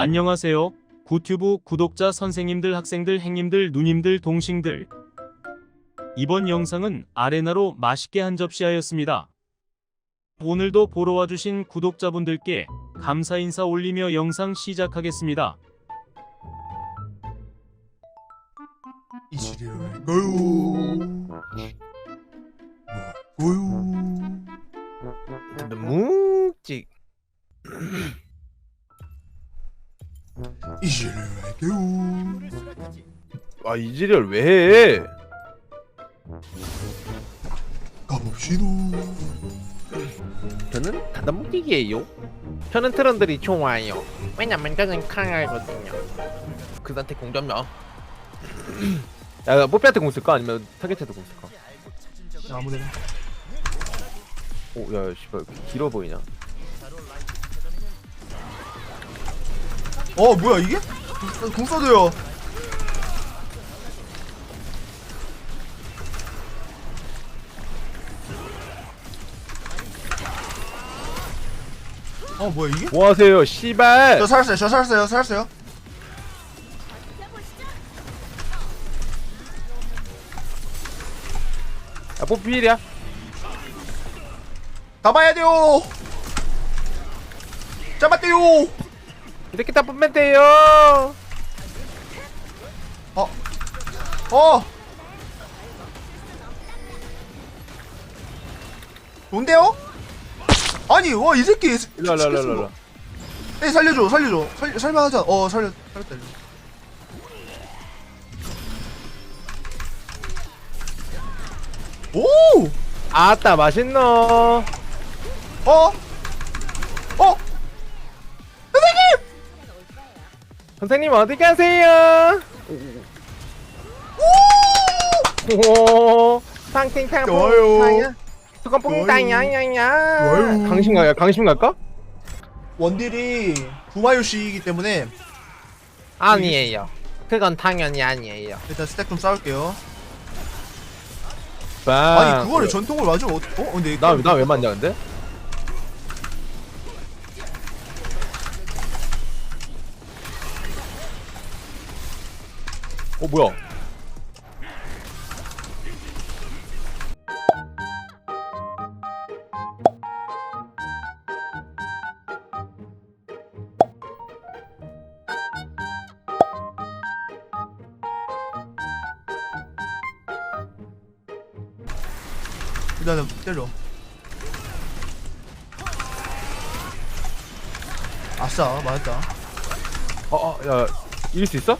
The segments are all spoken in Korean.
안녕하세요. 구튜브 구독자 선생님들, 학생들, 행님들, 누님들, 동생들. 이번 영상은 아레나로 맛있게 한 접시 하였습니다. 오늘도 보러 와주신 구독자분들께 감사 인사 올리며 영상 시작하겠습니다. 이시려 할까요? 뭐할까요? 근데 묵직 이시려 할까요? 아 이지리얼 왜 해? 가봅시다 저는 다다묵직이에요 저는 트런들이 좋아요 왜냐면 저는 강하거든요 그 상태 공점이야 야 뽀삐한테 공 쓸까? 아니면 타겟한테 공 쓸까? 아무데나 오 야 씨발 길어 보이냐 어 뭐야 이게? 궁- 궁 써도요. 어 뭐야 이게? 뭐하세요 씨발? 저 살았어요 저 살았어요 살았어요. 야 뽀삐일이야. 잡아야 돼요. 잡았대요 이렇게 다 뽑으면 돼요 어 어! 뭔데요? 아니 와 이 새끼 일로 일로 일로 일로 에 살려줘 살려줘 살, 살만하잖아 어 살려 살렸다 이거. 오! 아따 맛있노 어? 어? 선생님 어디 가세요? 오, 팡팅팡 좋아요. 수건 뽕땅 좋아요. 야야야. 좋아요. 강심 갈까? 강심 갈까? 원딜이 구마유 씨이기 때문에 아니에요. 그건 당연히 아니에요. 일단 스택 좀 쌓을게요 빵. 아니 그거를 전통을 맞으면 어? 어? 근데 나나왜 맞냐 근데? 어 뭐야? 일단은 때려 아싸 맞았다 어어 야 이길 수 있어?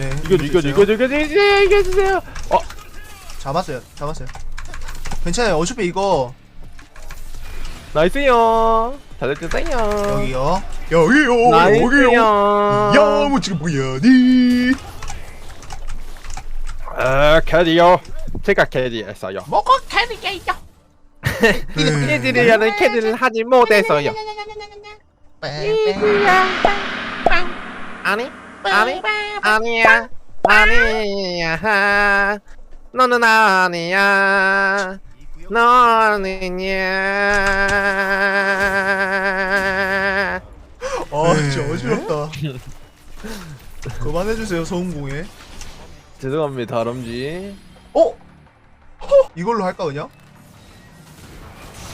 네 이겨줘 이겨줘 이겨줘 이겨줘 이겨줘 이겨 주세요. 어 잡았어요 잡았어요 괜찮아요 어차피 이거 나이스요. 잘해주세요. 여기요 여기요 나이스요. 야 뭐 지금 뭐야 니 아 캐디요. 제가 캐디했어요. 먹어 캐리게요 캐디를 캐디를 하지 못해서요. 아니 아니 아니야 아니야. 너는 아니야. 너는야. 아 진짜 어지럽다. 그만해주세요 소음공에. 죄송합니다 다람쥐 어? 허! 이걸로 할까 그냥?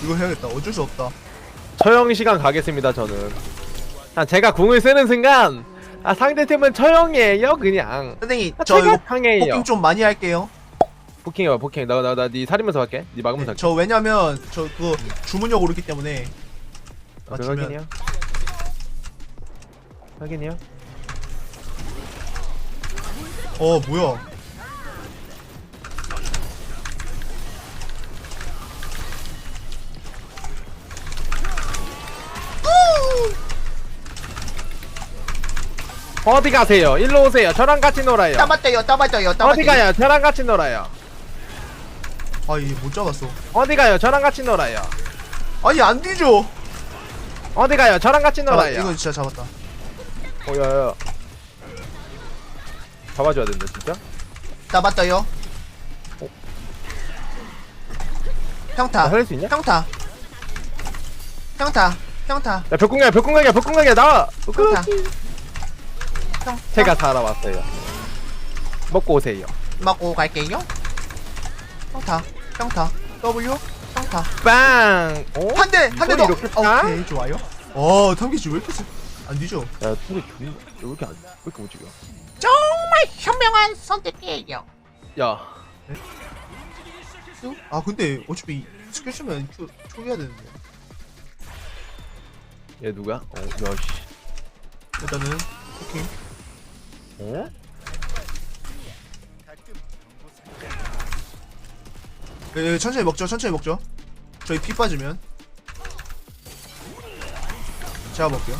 이거 해야겠다. 어쩔 수 없다. 처형 시간 가겠습니다 저는. 아 제가 궁을 쓰는 순간 아 상대팀은 처형이에요 그냥. 선생님 아, 저 이거 방해해요. 포킹 좀 많이 할게요. 포킹해봐 포킹. 나나 나네 살리면서 할게. 네 막으면서 할게. 저 왜냐면 저 그거 주문력 오르기 때문에. 아, 그 맞추면. 확인이요. 확인이요. 어 뭐야 어디 가세요? 일로 오세요. 저랑 같이 놀아요. 따봤대요 따봤대요 어디 따봤대요. 가요? 저랑 같이 놀아요. 아이 못 잡았어. 어디 가요? 저랑 같이 놀아요. 아니 안 뒤져. 어디 가요? 저랑 같이 잡아, 놀아요. 이거 진짜 잡았다. 어 야야. 잡아줘야 된다 진짜? 따봤대요. 어? 나 평타. 살릴 수 있냐? 평타. 평타. 평타. 야 벽궁이야 벽궁각이야 벽궁각이야. 나와! 평 타 제가 사러 왔어요. 먹고 오세요. 맞고 갈게요. 평타, 평타, W, 평타. 빵! 어? 한 대, 한 대 더. 이렇게? 오케이, 좋아요. 어, 탐기지 왜 이렇게 세? 안 뒤져? 야, 소리 존나 왜 이렇게 안, 왜 이렇게 움직여? 정말 현명한 선택이에요. 야, 아, 근데 어차피 스킬 쓰면 초, 초기화 되는데. 얘 누구야? 어, 야, 씨. 일단은 오케이. 어? 예, 예, 천천히 먹죠, 천천히 먹죠. 저희 피 빠지면. 제가 먹게요.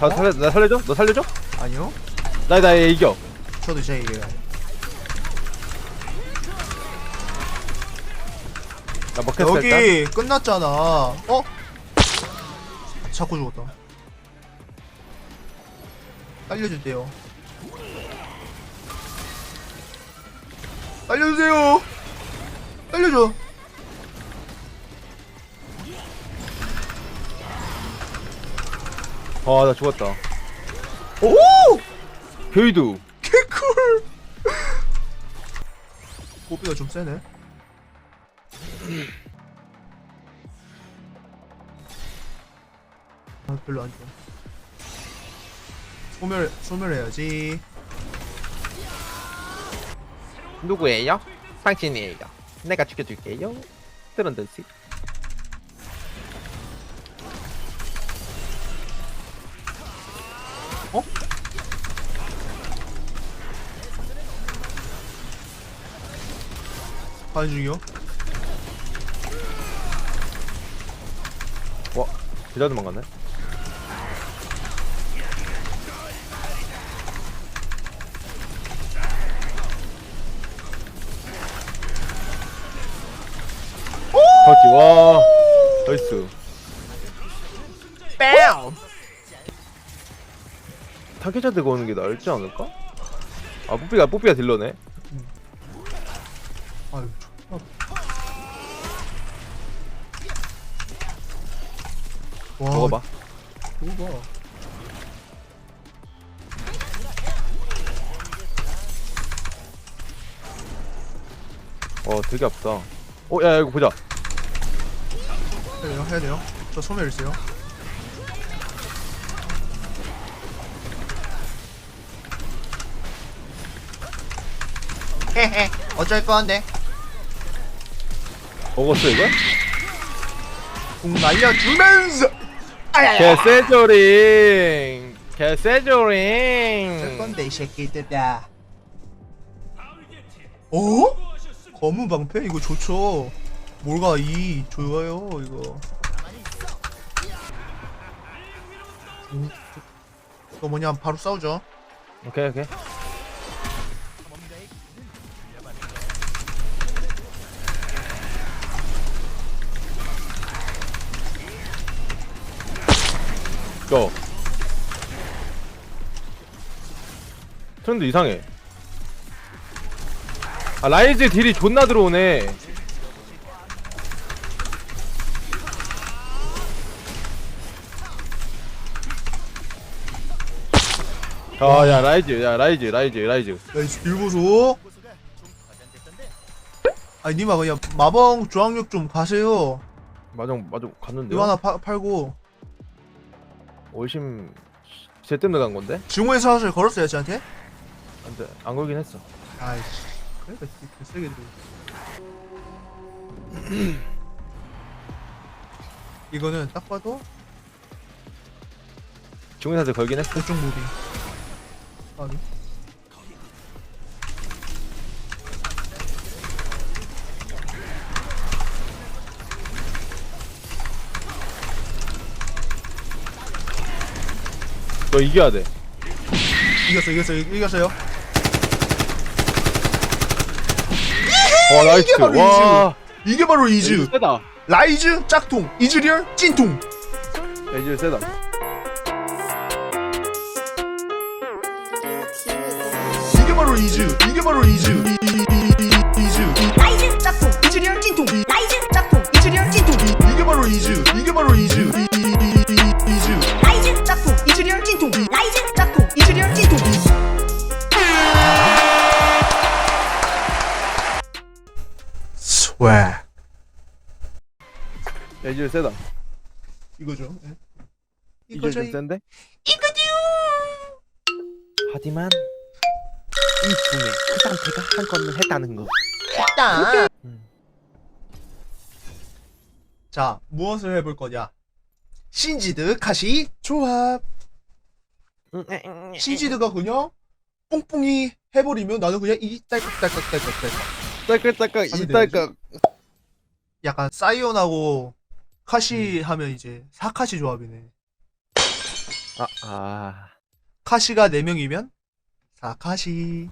다 살려, 나 살려줘? 너 살려줘? 아니요. 나, 나얘 이겨. 저도 제 얘기해요. 나 먹혔어, 일단. 여기 끝났잖아. 어? 자꾸 죽었다. 살려주세요. 살려주세요. 살려줘. 아, 나 죽었다. 오! 교이도. 개꿀. 고비가 좀 세네. 아 별로 안 좋아. 소멸 소멸해야지. 누구예요? 당신이에요. 내가 죽여줄게요. 듯이. 어? 가는 중이요. 와, 진짜 도망갔네. 타겟자 들고 오는 게 나을지 않을까? 아, 뽀삐가, 뽀삐가 딜러네. 아유. 존나. 와. 먹어봐. 저거 봐. 어, 되게 아프다. 어, 야, 야, 이거 보자. 해야 돼요. 해야 돼요. 저 소멸 있어요. 어쩔 건데. 먹었어, 이거? 공 날려주면서. 아야야. 개세조링! 어쩔 개세조링! 건데 이 새끼들아. 어? 검은 방패 이거 좋죠. 뭘가 이 좋아요 이거. 음, 이거 뭐냐 바로 싸우죠. 오케이, 오케이. 고! 트렌드 이상해. 아, 라이즈 딜이 존나 들어오네. 아, 야, 라이즈, 야, 라이즈, 라이즈, 라이즈. 나이스 딜 보소. 아니 님아 그냥 마법 조항력 좀 가세요. 맞아, 맞아, 갔는데. 이거 하나 파, 팔고 올심, 쟤 때문에 간 건데? 증오의 사슬 걸었어요 쟤한테? 안 돼, 안 걸긴 했어. 아이씨 그러니까 개세게 이거는 딱 봐도 중의사들 걸긴 했어. 대쪽 무비 아니 너 이겨야 돼. 이겼어 이겼어 이겼어요 와, 나이스. 이게 바로 와. 이게 바로 이즈 세다. 라이즈 짝퉁 이즈리얼 찐퉁 이즈 세다. 이게 바로 이즈 이게 바로 이즈 이- 이- 이제 세다 이거죠. 예. 이제 이거죠. 좀 이- 센데? 이거죠. 하지만 이 중에 그 상태가 한 건을 했다는 거 일단 자, 무엇을 해볼 거냐? 신지드 카시 조합. 신지드가 그냥 뽕뽕이 해버리면 나는 그냥 이 딸깍딸깍딸깍딸깍. 딸깍딸깍 하면 이딸깍 약간 사이온하고 카시 하면 이제 사카시 조합이네. 아, 아, 카시가 4명이면 사카시.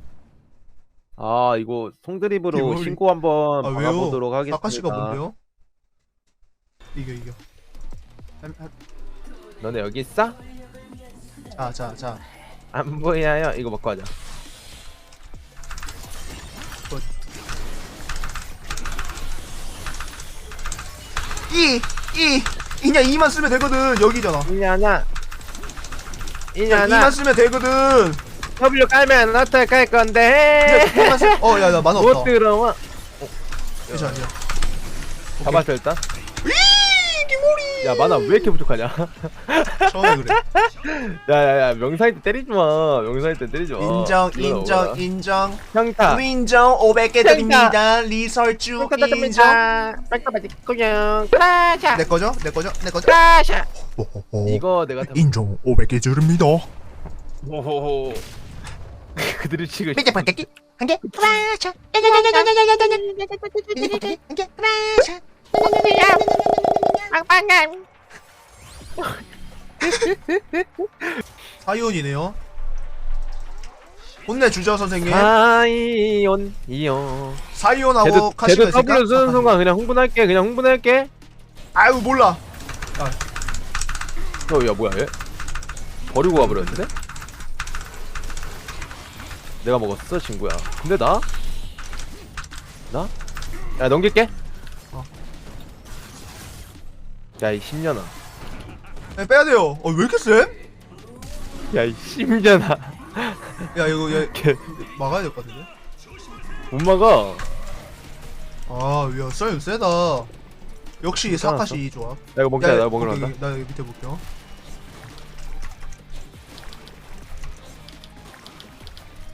아 이거 송드립으로 이거 신고 한번 아, 왜요? 박아보도록 하겠습니다 사카시가 뭔데요? 이겨 이겨. 한- 한- 너네 여기 있어? 자, 자, 자. 안 보여요? 이거 먹고 하자 이, 이, 이냐 이만 쓰면 되거든. 여기잖아. 이냐나 야, 이만 이냐나 쓰면 되거든. W 깔면 어떡할 건데 그냥 이만 쓰. 어, 야, 나 만화 못 없다. 들어와 괜찮아, 괜찮아. 잡았어 일단 야 만화 왜 이렇게 부족하냐 처음에 그래. 야야야 명사일 때 때리지 마 명사일 때 때리지 마 인정, 인정. 인정. 형타 인정 500개 드립니다. 리설주 인정. 그냥 크라샤 내 거죠? 내 거죠? 내 거죠? 호호호. 이거 내가 다 인정 500개 드립니다. 호호호 그들이 치고 밑에 바뀌기 한개 프라샤 야야야야 빵빵감. 사이온이네요. 혼내주죠 선생님. 사이온 이요. 사이온하고 쟤도 카시가 쟤도 있을까? W 쓰는 순간 그냥 흥분할게 그냥 흥분할게. 아유 몰라. 아. 어야 뭐야 얘? 버리고 가버렸는데? 내가 먹었어 친구야. 근데 나? 나? 야 넘길게. 야이 10년아 야, 빼야 돼요. 어 왜 이렇게 세? 야이 10년아 야 이거 얘걔 막아야 될 것 같은데. 못 막아 아, 야 사이온 세다. 역시. 사카시 조합. 야 이거 먹자 야, 나 먹으러 간다. 나 여기 밑에 볼게요.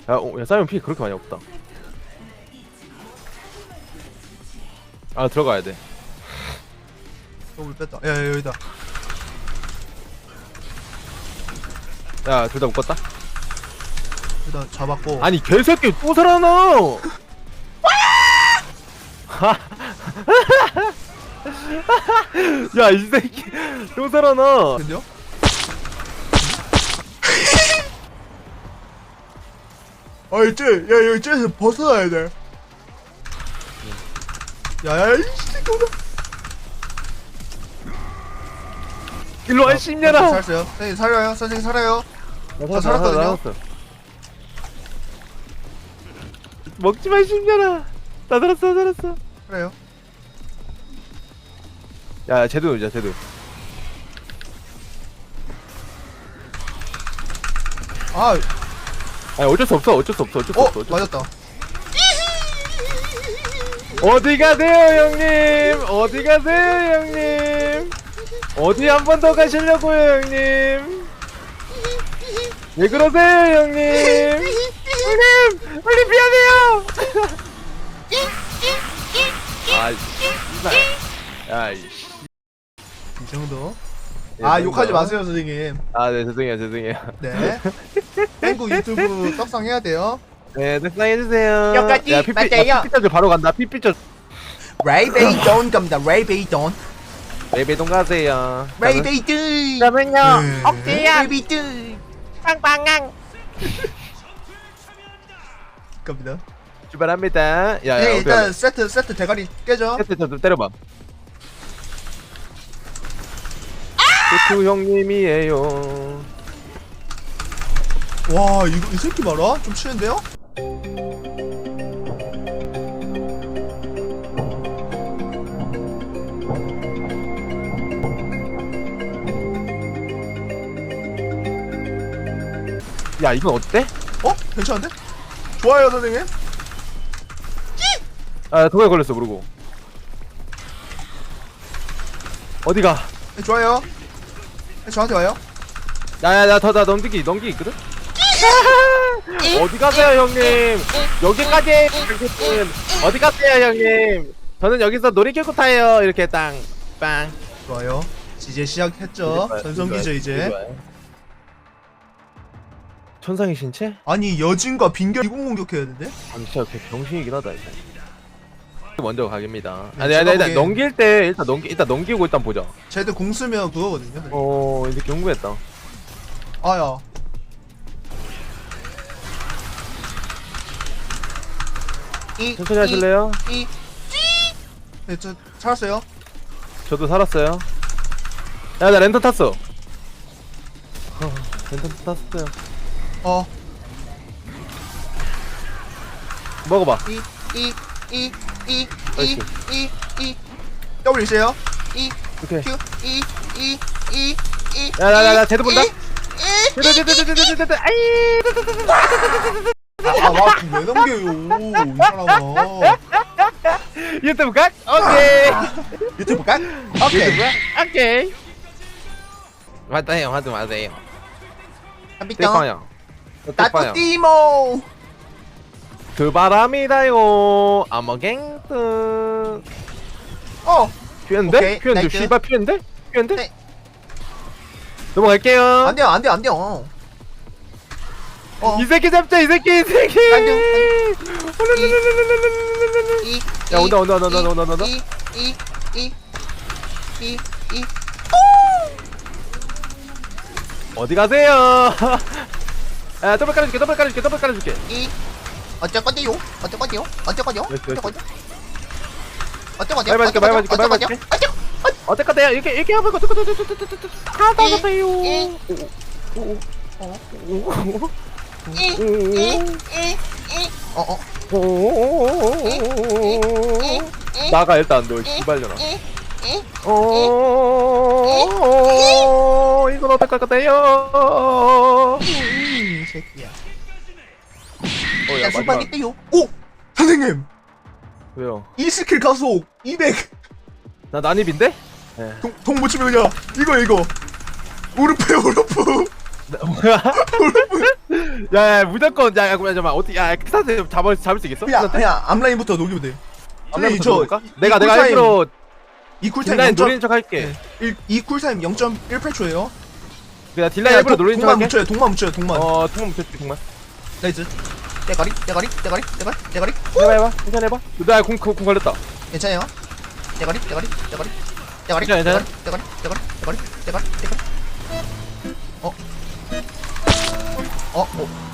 야, 어, 야 사이먼 피 그렇게 많이 없다 아 들어가야 돼 더블 뺐다. 야, 야 여기다. 야, 둘다 묶었다? 일단 잡았고. 아니, 개새끼 또 살아나! 야, 이 새끼 또 살아나! 근데요? 아 이제 야 여기 쟤에서 벗어나야 돼. 야야 이 새끼야. 일로 와, 씹냐라! 살았어요. 선생님 살아요. 선생님 살아요. 나 살았거든요. 살았어. 먹지 마, 씹냐라! 나 살았어, 나 살았어. 살아요. 야, 제도 놀자, 제도. 아, 아니, 어쩔 수 없어, 어쩔 수 없어, 어쩔 수 어 없어. 어쩔 수 맞았다. 어디 가세요 형님 어디 가세요 형님 어디 한 번 더 가시려고요 형님 왜 그러세요 형님 형님 빨리 미안해요 아이 씨발 야이 이 정도. 아 욕하지 마세요 선생님. 아네 죄송해요 죄송해요 네. 한국 유튜브 떡상 해야 돼요. 네 득상해주세요 여기까지 야 피피 맞아요. 야, 피피쳐줘 바로 간다 피피쳐 레이베이돈 갑니다. 레이 베이돈. 레베동 가세요 레이베이돈. 그러면요 네. 억제야 레이베이돈. 빵빵강 갑니다. 출발합니다 야 야 네 어디 일단 세트 세트 대가리 깨져. 세트 좀 때려봐. 고추 형님이에요. 와 이거 이 새끼 봐라. 좀 치는데요? 야 이건 어때? 어? 괜찮은데? 좋아요 선생님. 아 도에 걸렸어 모르고. 어디가? 네, 좋아요. 네, 저한테 와요. 야야야 더나 넘기기 넘기기 있거든? 어디 가세요 형님 여기까지 당신은 어디 가세요 형님 저는 여기서 놀이기구 타요 이렇게 땅빵 좋아요. 이제 시작했죠. 전성기죠 이제. 천상의 신체? 아니 여진과 빙결 이공 공격해야 되는데? 아 진짜 개 병신이긴 하다 이거 먼저 가겠습니다 네, 아니 아니 제가 일단 보기엔- 넘길 때 일단 넘기 일단 넘기고 일단 보자 쟤들 공 쓰면 그거거든요. 어 이제 경고했다 아야. 이, 천천히 하실래요? 이, 이. 네, 저 살았어요. 저도 살았어요 야 나 랜턴 탔어 어, 랜턴 탔어요 어, 먹어봐 이, 이, 이, 이, 이, 나이스. 이, 이. W 있어요? 이, 오케이 Q, 이, 이, 이, 이. 야야야 쟤도 본다 이, 쟤쟤쟤쟤쟤쟤쟤 아이 아, 와왜 넘겨요? 이 사람아. 유튜브 각? 오케이 유튜브 각? 오케이. 유튜브 각? 오케이 맞다요 하지 마세요 떼빵야 떼빵야 따뚜띠모. 그 바람이다요 아머갱트 어, 피했는데? 오케이, 피했는데 나이스. 씨발 피했는데? 피했는데? 네. 넘어갈게요 안 돼요, 안 돼요, 안 돼요. 어, 이 새끼 잡자 이 새끼 이 새끼 안 돼요, 이, 야 온다 온다 온다 온다 온다 온다 이, 이, 이, 이, 이. 어디 가세요 야 더블 깔아줄게 더블 깔아줄게 더블 깔아줄게 이 어쩔 건데요? 어쩔 건데요? 어쩔 건데요? 어쩔. 건데요? 어쩔 건데요? 말 맞을게, 어쩔 말 건데요? 맞을게, 말 어쩔 맞을게. 건데요? 어쩔 같아요 이렇게 이렇게 하면 하다 이, 가세요 이, 이, 이, 이, 이. 어, 어, 나가 일단 너 이. 어 이건 어떨 이 새끼야. 어야 야, 수박 마지막 있대요. 오! 선생님! 왜요 이 스킬 가속 200! 나 난입인데 동, 동못 치면 그냥 이거 이거 우르프야 우르프 야 야 무조건 야야 그만 잠깐만 어떻게 야 크사한테 잡을 잡을 수 있겠어? 그냥 크사한테? 그냥 앞라인부터 녹이면 돼 앞라인부터 저? 이- 내가 이 내가 쿨타임- 알기로 이 쿨타임 딜라인 0. 노리는 척 할게 1, 이 쿨타임 0.18초예요 그냥 딜라인 일부러 노리는 척 동만 할게 묻혀요 동만 묻혀요 동만 어 통만 묻혔지 통만 나이스 대가리 대가리 대가리 대가리 대가리 해봐 해봐 괜찮아 해봐 나공공 걸렸다 괜찮아요 대가리 대가리 대가리 대가리 괜찮아, 대가리 괜찮아. 대가리 대가리 대가리 대가리 대가리 어? 어? 어?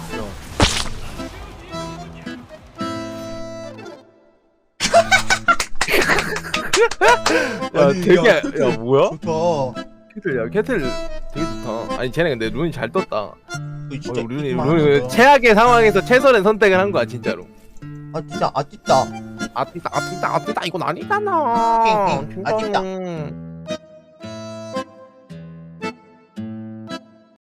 야 아니, 되게 야, 야. 뭐야? 좋다 캐틀 야 캐틀 되게 좋다. 아니 쟤네 근데 룬이 잘 떴다. 어, 진짜 우리 룬이 룬이 최악의 상황에서 최선의 선택을 한 거야 진짜로. 아 진짜 아쉽다 아띠다 아띠다 아띠다 이건 아니잖아. 아쉽다. 진짜는.